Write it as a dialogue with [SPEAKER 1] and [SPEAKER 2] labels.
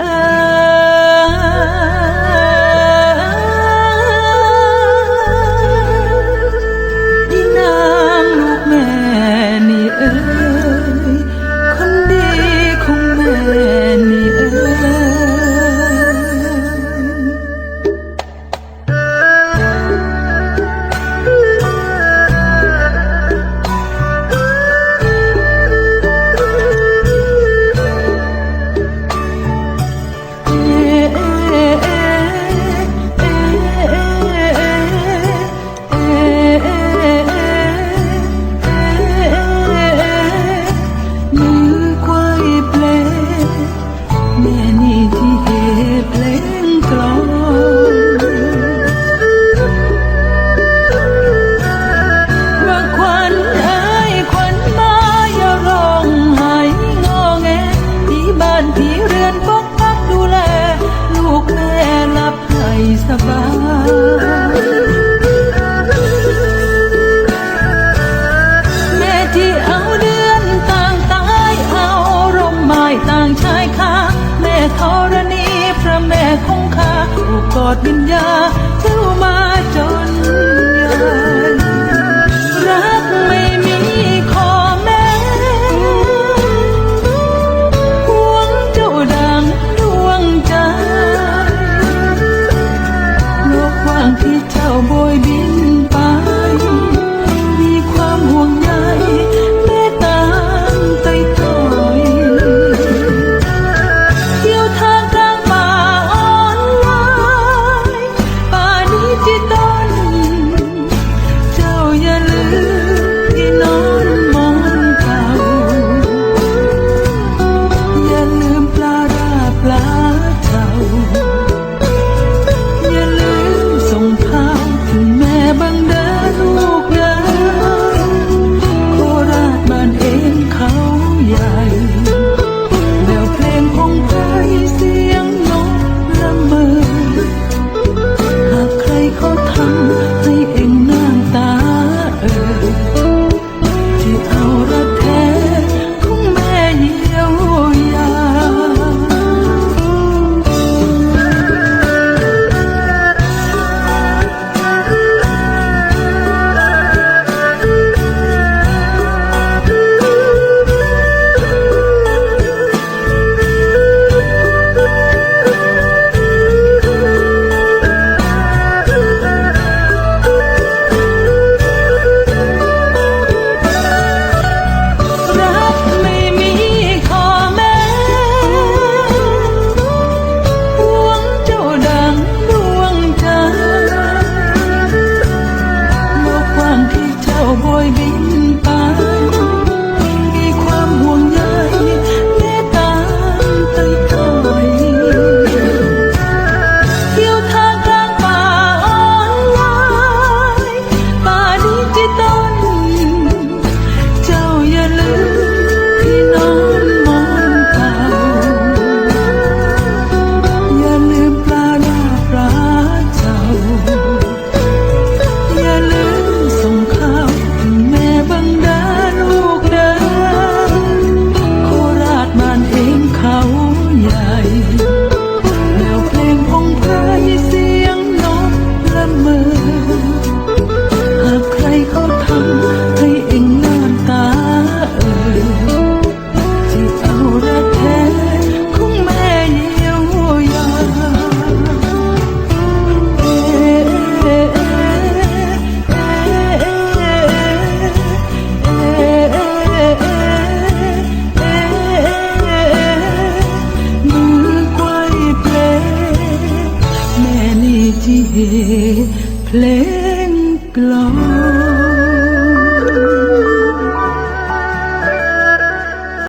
[SPEAKER 1] Uh, านที่เรือนก็พักดูแล ลูกแม่หลับให้สบายแม่ที่เอาเดือนต่างตายเอาร่มไม้ต่างชายคาแม่ธรณีพระแม่คงคาผูกกอดวิญญาเจ้ามาจน cowboy 梦。 เพลงกลอง